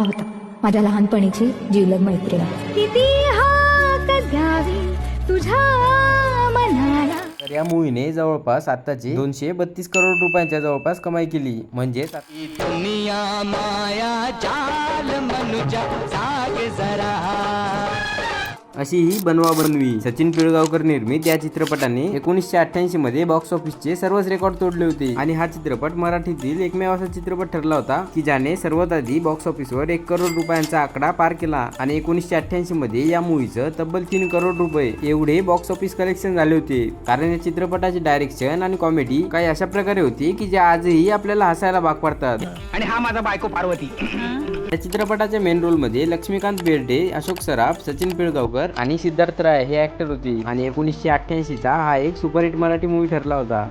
होता माझ्या लहानपणीची जीवलग मैत्रीण. किती हाक द्यावी तुझ्या तर या मूवीने जवळपास आताची दोनशे बत्तीस करोड रुपयांच्या जवळपास कमाई केली. म्हणजेच दुनिया माया जाल मनुजा जाग जरा. अशी ही बनवा बनवी. सचिन पिळगावकर निर्मित या चित्रपटाने एकोणीसशे अठ्ठ्याऐंशी मध्ये बॉक्स ऑफिसचे सर्वच रेकॉर्ड तोडले होते. आणि हा चित्रपट मराठीतील एकमेव असा चित्रपट ठरला होता की ज्याने सर्वात आधी बॉक्स ऑफिसवर एक करोड रुपयांचा आकडा पार केला आणि एकोणीसशे अठ्ठ्याऐंशी मध्ये या मूवीचं तब्बल तीन करोड रुपये एवढे बॉक्स ऑफिस कलेक्शन झाले होते. कारण या चित्रपटाचे डायरेक्शन आणि कॉमेडी काही अशा प्रकारे होती की जे आजही आपल्याला हसायला भाग पडतात. आणि हा माझा बायको पार्वती. या चित्रपटाच्या मेन रोलमध्ये लक्ष्मीकांत बेर्डे अशोक सराफ सचिन पिळगावकर आणि सिद्धार्थ राय हे ऍक्टर होते. आणि एकोणीसशे अठ्ठ्याऐंशीचा हा एक सुपरहिट मराठी मूवी ठरला होता.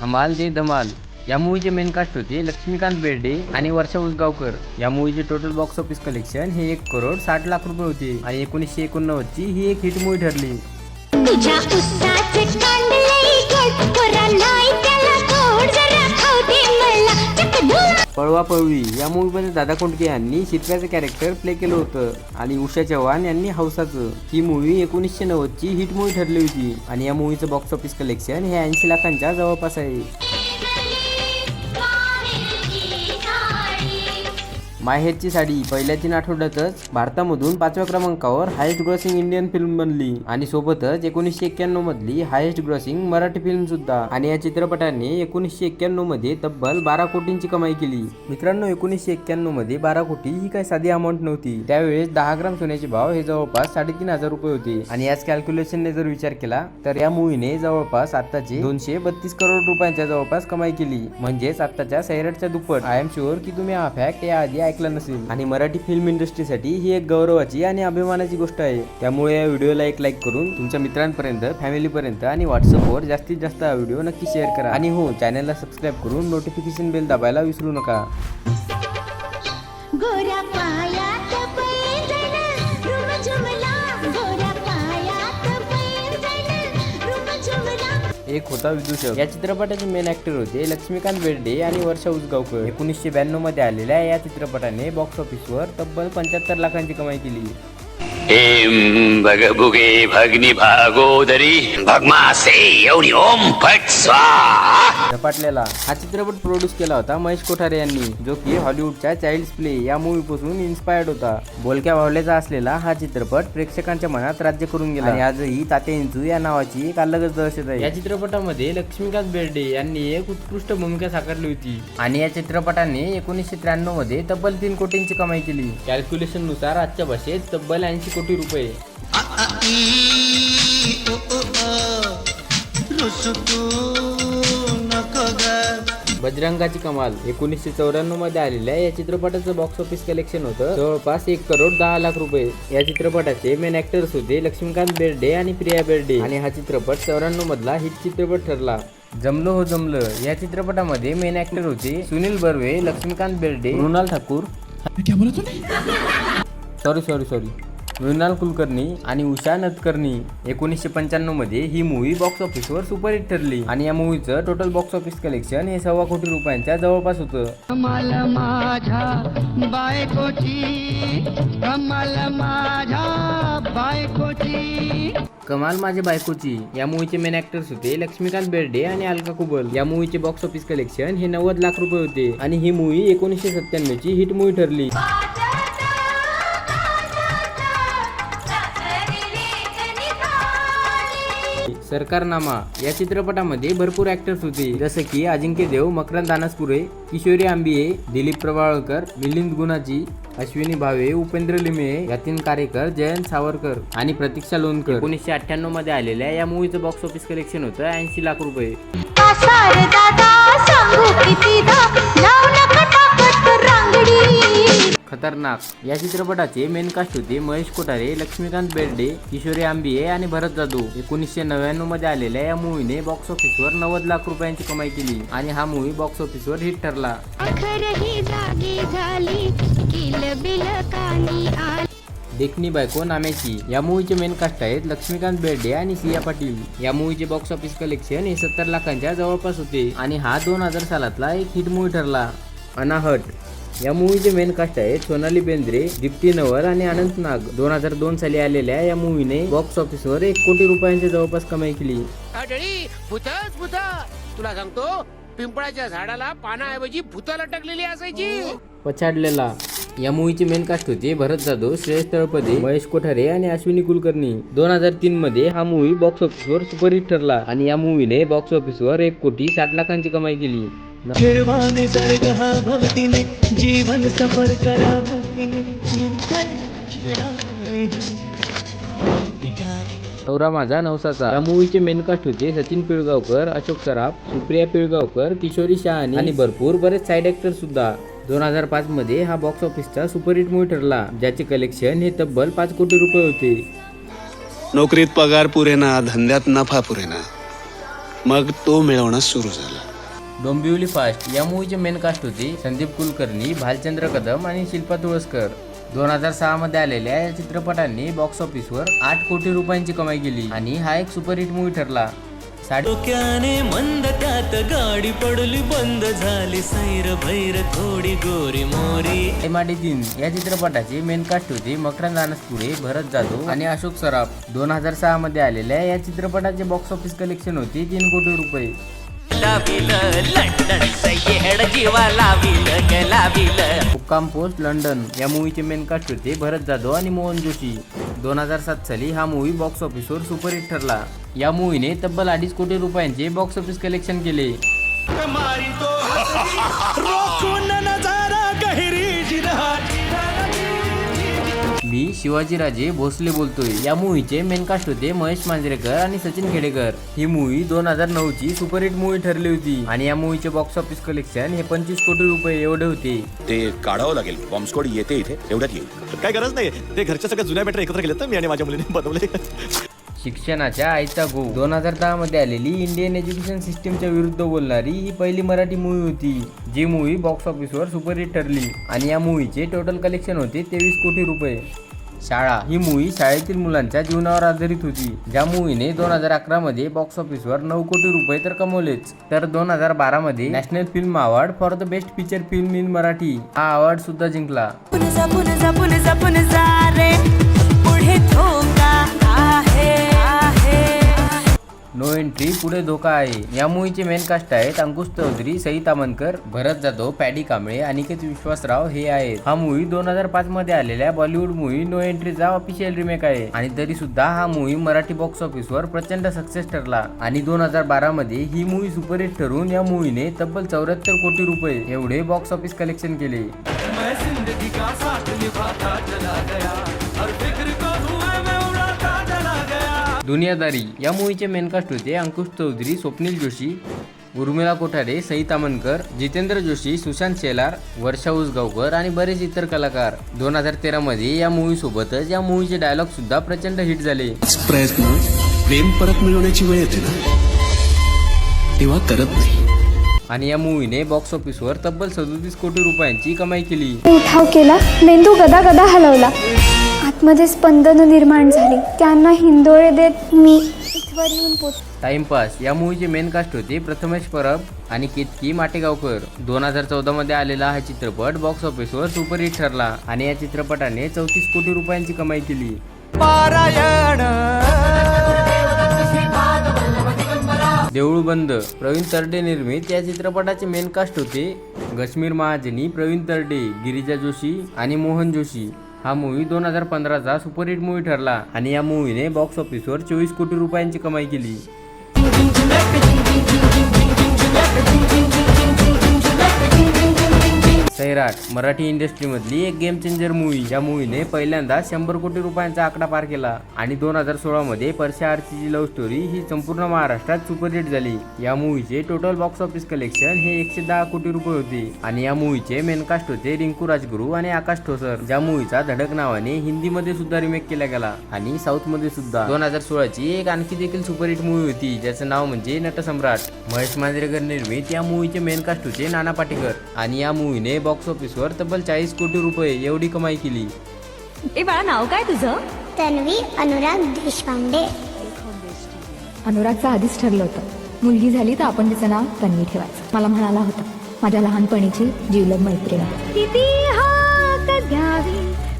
धमाल दे धमाल. या मूवीचे मेन कास्ट होते लक्ष्मीकांत बेर्डे आणि वर्षा उसगावकर. या मूवीचे टोटल बॉक्स ऑफिस कलेक्शन हे एक करोड साठ लाख रुपये होते. आणि एकोणीसशे एकोणनव्वदची ही एक हिट मूवी ठरली. तुझ्या कांडले पळवा पळवी. या मूवीमध्ये दादा कोंडके यांनी शितव्याचं कॅरेक्टर प्ले केलं होतं. आणि उषा चव्हाण यांनी हौसाचं. ही मूवी एकोणीसशे नव्वदची हिट मूवी ठरली होती. आणि या मूवीचं बॉक्स ऑफिस कलेक्शन हे ऐंशी लाखांच्या जवळपास आहे. माहेरची साडी. पहिल्या तीन आठवड्यातच भारतामधून पाचव्या क्रमांकावर हायेस्ट ग्रॉसिंग इंडियन फिल्म बनली. आणि सोबतच एकोणीसशे एक्क्याण्णव मधली हायेस्ट ग्रॉसिंग मराठी फिल्म सुद्धा. आणि या चित्रपटाने एकोणीसशे एक्क्याण्णवमध्ये तब्बल बारा कोटींची कमाई केली. मित्रांनो एकोणीसशे एक्क्याण्णवमध्ये बारा कोटी ही काही साधी अमाऊंट नव्हती. त्यावेळेस दहा ग्राम सोन्याचे भाव हे जवळपास साडेतीन हजार रुपये होते. आणि याच कॅल्क्युलेशनने जर विचार केला तर या मूवीने जवळपास आताची दोनशे बत्तीस करोड रुपयांच्या जवळपास कमाई केली. म्हणजेच आताच्या सैराटच्या दुप्पट. आय एम शुअर की तुम्ही हा फॅक्ट याआधी ऐकला नसेल. आणि मराठी फिल्म इंडस्ट्रीसाठी ही एक गौरवाची आणि अभिमानाची गोष्ट आहे. त्यामुळे या व्हिडिओला एक लाईक करून तुमच्या मित्रांपर्यंत फॅमिलीपर्यंत आणि व्हॉट्सअपवर जास्तीत जास्त हा व्हिडिओ नक्की शेअर करा. आणि हो चॅनलला सबस्क्राईब करून नोटिफिकेशन बेल दाबायला विसरू नका. एक होता विदूषक. या चित्रपटाचे मेन ऍक्टर होते लक्ष्मीकांत बेर्डे आणि वर्षा उसगावकर. एकोणीसशे ब्याण्णवमध्ये आलेल्या या चित्रपटाने बॉक्स ऑफिसवर तब्बल पंच्याहत्तर लाखांची कमाई केली एम भगभुगे भग्नि भागोदरी भगमासे एवढी ओम फट स्वाहा। झपाटलेला हा चित्रपट प्रोड्यूस केला होता महेश कोठारे यांनी जो की हॉलिवूडच्या चाइल्ड्स प्ले या मूवी पासून इन्स्पायर्ड होता. बोलक्या बावल्याचा असलेला हा चित्रपट प्रेक्षकांच्या मनात राज्य करून गेला. आणि आजही तात्या इंचू या नावाची एक अलगच दहशत आहे. या चित्रपटामध्ये लक्ष्मीकांत बेर्डे यांनी एक उत्कृष्ट भूमिका साकारली होती. आणि या चित्रपटाने एकोणीसशे त्र्याण्णवमध्ये तब्बल तीन कोटींची कमाई केली. कॅल्क्युलेशननुसार आजच्या भाषेत तब्बल ऐंशी कोटी रुपये. बजरंगाची कमाल. एकोणीसशे चौऱ्याण्णवमध्ये आलेल्या या चित्रपटाचं बॉक्स ऑफिस कलेक्शन होतं. जवळपास एक करोड दहा लाख रुपये. या चित्रपटाचे मेन ऍक्टर्स होते लक्ष्मीकांत बेर्डे आणि प्रिया बेर्डे. आणि हा चित्रपट चौऱ्याण्णव मधला हिट चित्रपट ठरला. जमलो हो जमलं. या चित्रपटामध्ये मेन ऍक्टर होते Sunil Barve Laxmikant Berde. Mrinal Thakur. Sorry sorry sorry Mrinal Kulkarni आणि उषा नतकर्णी एकोणीसशे पंच्याण्णवमध्ये ही मूवी बॉक्स ऑफिसवर सुपरहिट ठरली. आणि या मूवीचं टोटल बॉक्स ऑफिस कलेक्शन हे सव्वा कोटी रुपयांच्या जवळपास होतं. कमाल माझ्या बायकोची कमाल माझ्या बायकोची. कमाल माझ्या बायकोची. या मूवीचे मेन ऍक्टर्स होते लक्ष्मीकांत बेर्डे आणि अलका कुबल. या मूवीचे बॉक्स ऑफिस कलेक्शन हे नव्वद लाख रुपये होते. आणि ही मूवी एकोणीसशे सत्त्याण्णव ची हिट मूवी ठरली सरकारनामा. या चित्रपटामध्ये भरपूर ऍक्टर्स होते. जसं की अजिंक्य देव मकरंद दानसपुरे किशोरी आंबिये दिलीप प्रभाळकर मिलिंद गुणाजी अश्विनी भावे उपेंद्र लिमये यतीन कारेकर जयंत सावरकर आणि प्रतीक्षा लोणकर. एकोणीसशे अठ्ठ्याण्णवमध्ये आलेल्या या मूवीचं बॉक्स ऑफिस कलेक्शन होतं ऐंशी लाख रुपये. खतरनाक. या चित्रपटाचे मेन कास्ट होते महेश कोठारे लक्ष्मीकांत बेर्डे किशोरी आंबिये आणि भरत जाधव. एकोणीसशे नव्याण्णवमध्ये आलेल्या या मूवीने बॉक्स ऑफिसवर नव्वद लाख रुपयांची कमाई केली आणि हा मूवी बॉक्स ऑफिसवर हिट ठरला. देखणी बायको नाम्याची. या मूवीचे मेन कास्ट आहेत लक्ष्मीकांत बेर्डे आणि सिया पाटील. या मूवीचे बॉक्स ऑफिस कलेक्शन हे सत्तर लाखांच्या जवळपास होते आणि हा दोन हजार सालातला एक हिट मूवी ठरला. अनाहट. या मूवीचे मेन कास्ट आहेत सोनाली बेंद्रे दीप्ती नवल आणि अनंत नाग. दोन हजार दोन साली आलेल्या या मूवीने बॉक्स ऑफिसवर एक कोटी रुपयांच्या जवळपास कमाई केली. तुला सांगतो पिंपळाच्या झाडाला पानाऐवजी भूत लटकलेली असायची. पछाडलेला. या मूवीची मेन कास्ट होती भरत जाधव श्रेयस तळपदे महेश कोठारे आणि अश्विनी कुलकर्णी. दोन हजार तीन मध्ये हा मूवी बॉक्स ऑफिसवर सुपरहिट ठरला आणि या मूवीने बॉक्स ऑफिसवर एक कोटी साठ लाखांची कमाई केली. निर्वाण दर्गः भवतीने जीवन सफर करा नवरा माझा नवसाचा. या मूवीचे मेन कास्ट होते सचिन पिळगावकर अशोक सराफ सुप्रिया पिळगावकर किशोरी शहाणे आणि भरपूर बरेच साईड ऍक्टर सुद्धा. दोन हजार पाच मध्ये हा बॉक्स ऑफिसचा सुपरहिट मूवी ठरला ज्याचे कलेक्शन हे तब्बल पाच कोटी रुपये होते. नोकरीत पगार पुरेना धंद्यात नफा पुरेना. मग तो मिळवणं सुरू झालं. डोंबिवली फास्ट या मूवीचे मेन कास्ट होते संदीप कुलकर्णी भालचंद्र कदम आणि शिल्पा तुळसकर. दोन हजार सहा मध्ये आलेल्या या चित्रपटांनी बॉक्स ऑफिसवर आठ कोटी रुपयांची कमाई केली आणि हा एक सुपरहिट मूवी ठरला. साडे डोक्याने मंद त्यात गाडी पडली बंद झाली. सैर भैर थोडी गोरी मोरी. माडी तीन या चित्रपटाची मेन कास्ट होती मकरंद अनसपुरे भरत जाधव आणि अशोक सराफ. दोन हजार सहा मध्ये आलेल्या या चित्रपटाचे बॉक्स ऑफिस कलेक्शन होते तीन कोटी रुपये. हुक्काम पोस्ट लंडन. या मूवीचे मेन कास्ट होते भरत जाधव आणि मोहन जोशी. दोन हजार सात साली हा मूवी बॉक्स ऑफिसवर सुपरहिट ठरला. या मूवीने तब्बल अडीच कोटी रुपयांचे बॉक्स ऑफिस कलेक्शन केले. मी शिवाजीराजे भोसले बोलतोय. या मूवीचे मेन कास्ट होते महेश मांजरेकर आणि सचिन खेडेकर. ही मूवी दोन हजार नऊ ची सुपरहिट मूवी ठरली होती आणि या मूवीचे बॉक्स ऑफिस कलेक्शन हे पंचवीस कोटी रुपये एवढे होते. ते काढावं लागेल. बॉम्बस्कॉड येते इथे एवढ्यात येईल. काय गरज नाही. ते घरच्या सगळ्या जुन्या बॅटरी एकत्र केले तर मी आणि माझ्या मुलीने बनवले. शिक्षणाच्या आईचा गो दोन हजार दहा मध्ये आलेली इंडियन एज्युकेशन सिस्टीमच्या विरुद्ध बोलणारी ही पहिली मराठी मूवी होती. जी मूवी बॉक्स ऑफिसवर सुपरहिट ठरली. आणि या मूवीचे टोटल कलेक्शन होते तेवीस कोटी रुपये. शाळा ही मूवी शाळेतील मुलांच्या जीवनावर आधारित होती. ज्या मूवीने दोन हजार अकरा मध्ये बॉक्स ऑफिसवर नऊ कोटी रुपये तर कमवलेच तर दोन हजार बारा मध्ये national film award for the best feature film in Marathi हा अवॉर्ड सुद्धा जिंकला. एंट्री पुढे धोका आहे या मूवीचे मेन कास्ट आहेत अंकुश चौधरी सई तामनकर भरत जाधव पॅडी कांबळे अनिकेत विश्वासराव हे आहेत. हा मूवी दोन हजार पाच मध्ये आलेल्या बॉलिवूड मूवी नो एंट्रीचा ऑफिशियल रिमेक आहे. आणि तरी सुद्धा हा मूवी मराठी बॉक्स ऑफिसवर प्रचंड सक्सेस ठरला. आणि दोन हजार बारा मध्ये ही मूवी सुपरहिट ठरून या मूवीने तब्बल चौऱ्याहत्तर कोटी रुपये एवढे बॉक्स ऑफिस कलेक्शन केले. दुनियादारी या मूवीचे मेन कास्ट होते अंकुश चौधरी स्वप्नील जोशी उर्मिला कोठारे सई तामनकर जितेंद्र जोशी सुशांत शेलार वर्षा उसगावकर आणि बरेच इतर कलाकार. दोन हजार तेरा मध्ये या मूवी सोबतच या मूवीचे डायलॉग सुद्धा प्रचंड हिट झाले. प्रयत्न प्रेम परत मिळवण्याची वेळ येते ना? तेव्हा करत नाही. आणि या मूवीने बॉक्स ऑफिसवर तब्बल सदोतीस कोटी रुपयांची कमाई केली. उठाव केला मेंदू गदा गदा हलवला. आतमध्ये स्पंदनं निर्माण झाली. त्यांना हिंदोळे देत मी इथवर येऊन पोच टाइमपास. या मूवीचे मेन कास्ट होते प्रथमेश परब आणि केतकी माटेगावकर. दोन हजार चौदा मध्ये आलेला हा चित्रपट बॉक्स ऑफिसवर सुपरहिट ठरला आणि या चित्रपटाने चौतीस कोटी रुपयांची कमाई केली. देऊळ बंद. प्रवीण तरडे निर्मित या चित्रपटाचे मेन कास्ट होते. कश्मीर महाजनी प्रवीण तरडे गिरिजा जोशी आणि मोहन जोशी. हा मूवी दोन हजार पंधराचा सुपरहिट मूवी ठरला. आणि या मूवीने बॉक्स ऑफिसवर चोवीस कोटी रुपयांची कमाई केली. सैराट मराठी इंडस्ट्रीमधली एक गेम चेंजर मूवी या मूवीने पहिल्यांदा शंभर कोटी रुपयांचा आकडा पार केला आणि दोन हजार सोळामध्ये परशा आरतीची लव्ह स्टोरी ही संपूर्ण महाराष्ट्रात सुपरहिट झाली. या मूवीचे टोटल बॉक्स ऑफिस कलेक्शन हे एकशे दहा कोटी रुपये होते आणि या मूवीचे मेनकास्ट होते रिंकू राजगुरू आणि आकाश ठोसर. ज्या मूवीचा धडक नावाने हिंदीमध्ये सुद्धा रिमेक केला गेला आणि साऊथमध्ये सुद्धा. दोन हजार सोळाची एक आणखी देखील सुपरहिट मूवी होती ज्याचं नाव म्हणजे नटसम्राट. महेश मांजरेकर निर्मित या मूवीचे मेनकास्ट होते नाना पाटेकर आणि या मूवीने बॉक्स ऑफिसवर तब्बल चाळीस कोटी रुपये एवढी कमाई केली. ए बाळा नाव काय तुझं? तन्वी अनुराग देशपांडे. अनुरागचं आधीच ठरलं होतं. मुलगी झाली तर आपण तिचं नाव तन्वी ठेवायचं. मला म्हणाला होता माझ्या लहानपणीची जीवलग मैत्रीण. किती हाक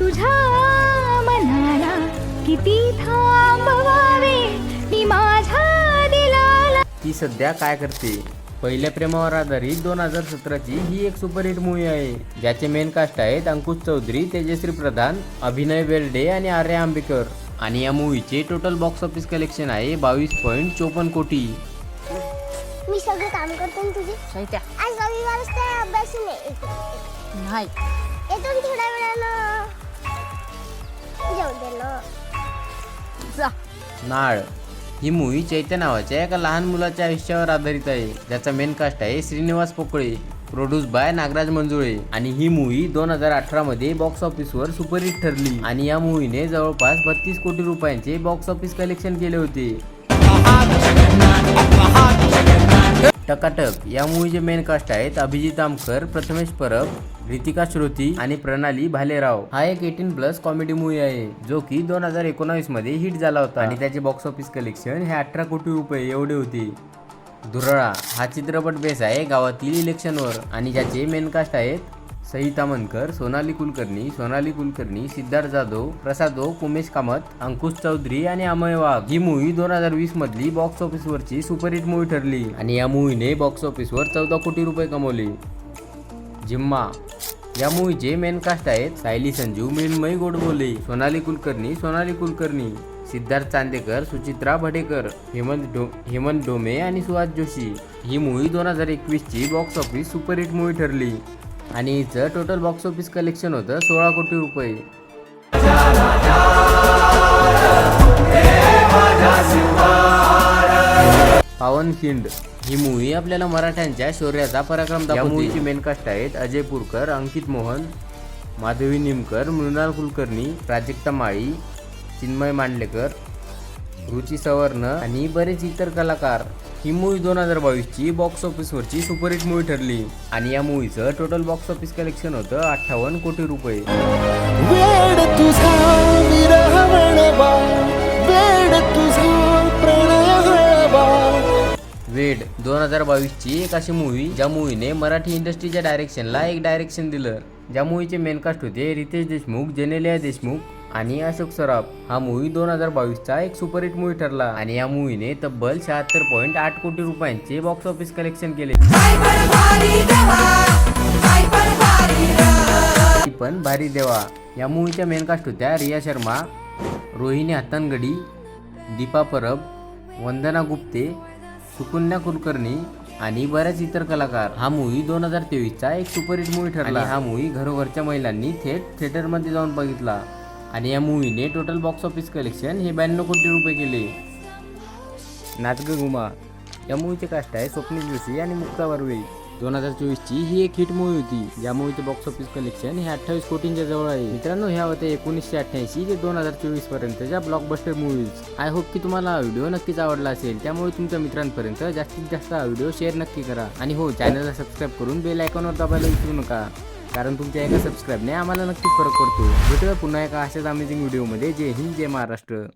तुझ्या मनाला किती थांबवावे मी माझ्या दिलाला. ती सध्या काय करते? पहिल्या प्रेमावर आधारित दोन हजार सतराची ही एक सुपरहिट मूवी आहे. ज्याचे मेन कास्ट आहेत अंकुश चौधरी तेजश्री प्रधान अभिनय बेर्डे आणि आर्या आंबेकर. आणि या मूवीचे टोटल बॉक्स ऑफिस कलेक्शन आहे बावीस पॉईंट चोपन्न कोटी. मी सगळं काम करतो ना तुझे? आज रविवार असते अभ्यास नाही. येतो थोड्या वेळानं. जेवण दे ना. नाळ. ही मूवी चैत्य नावाच्या एका लहान मुलाच्या आयुष्यावर आधारित आहे. ज्याचा मेन कास्ट आहे श्रीनिवास पोकळे प्रोड्यूस बाय नागराज मंजुळे. आणि ही मूवी दोन हजार अठरा मध्ये बॉक्स ऑफिसवर सुपरहिट ठरली. आणि या मूवीने जवळपास बत्तीस कोटी रुपयांचे बॉक्स ऑफिस कलेक्शन केले होते. टकाटक या मूवीचे मेन कास्ट आहेत अभिजित आमकर प्रथमेश परब रितिका श्रुती आणि प्रणाली भालेराव. हा एक एटीन प्लस कॉमेडी मूवी आहे जो की दोन हजार एकोणावीसमध्ये हिट झाला होता. आणि त्याचे बॉक्स ऑफिस कलेक्शन हे अठरा कोटी रुपये एवढे होते. धुरळा हा चित्रपट बेस आहे गावातील इलेक्शनवर आणि ज्याचे मेन कास्ट आहेत सहिता मनकर सोनाली कुलकर्णी सोनाली कुलकर्णी सिद्धार्थ जाधव प्रसाद ओक उमेश कामत अंकुश चौधरी आणि अमय वाघ. ही मूवी दोन हजार वीस मधली बॉक्स ऑफिसवरची सुपरहिट मूवी ठरली. आणि या मूवीने बॉक्स ऑफिसवर चौदा कोटी रुपये कमवले. जिम्मा या मूवीचे मेन कास्ट आहेत सायली संजू मृण्मयी गोडबोले सोनाली कुलकर्णी सोनाली कुलकर्णी सिद्धार्थ चांदेकर सुचित्रा भडेकर हेमंत डो हेमंत डोमे आणि सुहास जोशी. ही मूवी दोन हजार एकवीसची बॉक्स ऑफिस सुपरहिट मूवी ठरली. आणि हिचं टोटल बॉक्स ऑफिस कलेक्शन होतं सोळा कोटी रुपये. पावनखिंड. ही मूवी आपल्याला मराठ्यांच्या शौर्याचा पराक्रम दाखवते. या मूवीची मेन कास्ट आहेत अजय पुरकर अंकित मोहन माधवी निमकर मृणाल कुलकर्णी प्राजक्ता माळी चिन्मय मांडलेकर रुची सवर्ण आणि बरेच इतर कलाकार. ही मूवी दोन हजार बावीसची बॉक्स ऑफिसवरची सुपरहिट मूवी ठरली. आणि या मूवीचं टोटल बॉक्स ऑफिस कलेक्शन होतं अठ्ठावन्न कोटी रुपये. वेड दोन हजार बावीसची एक अशी मूवी ज्या मूवीने मराठी इंडस्ट्रीच्या डायरेक्शनला एक डायरेक्शन दिलं. ज्या मूवीचे मेन कास्ट होते रितेश देशमुख जेनेलिया देशमुख आणि अशोक सराफ. हा मूवी दोन हजार बावीसचा एक सुपरहिट मूवी ठरला आणि या मूवीने तब्बल शहात्तर पॉईंट आठ कोटी रुपयांचे बॉक्स ऑफिस कलेक्शन केले. पण भारी देवा. या मूवीच्या मेन कास्ट होत्या रिया शर्मा रोहिणी हातनगडी दीपा परब वंदना गुप्ते सुकन्या कुलकर्णी आणि बऱ्याच इतर कलाकार. हा मूवी दोन हजार तेवीसचा एक सुपरहिट मूवी ठरला. हा मूवी घरोघरच्या महिलांनी थेट थिएटरमध्ये जाऊन बघितला. आणि या मूवीने टोटल बॉक्स ऑफिस कलेक्शन हे ब्याण्णव कोटी रुपये केले. नाचग गुमा या मूवीचे कास्ट आहे स्वप्नील जोशी आणि मुक्ता वर्वे. दोन हजार चोवीसची ही एक हिट मूवी होती. ज्या मूवीचे बॉक्स ऑफिस कलेक्शन हे अठ्ठावीस कोटींच्या जवळ आहे. मित्रांनो ह्या होत्या एकोणीसशे अठ्ठ्याऐंशी ते दोन हजार चोवीस पर्यंतच्या ब्लॉकबस्टर मूवीज आय होप की तुम्हाला हा व्हिडिओ नक्कीच आवडला असेल. त्यामुळे तुमच्या मित्रांपर्यंत जास्तीत जास्त हा व्हिडिओ शेअर नक्की करा. आणि हो चॅनलला सबस्क्राईब करून बेल आयकॉनवर दाबायला विसरू नका. कारण तुमच्या एका सबस्क्राईबने आम्हाला नक्कीच फरक पडतो. भेटूया पुन्हा एका अशाच अमेझिंग व्हिडिओमध्ये जय हिंद जय महाराष्ट्र.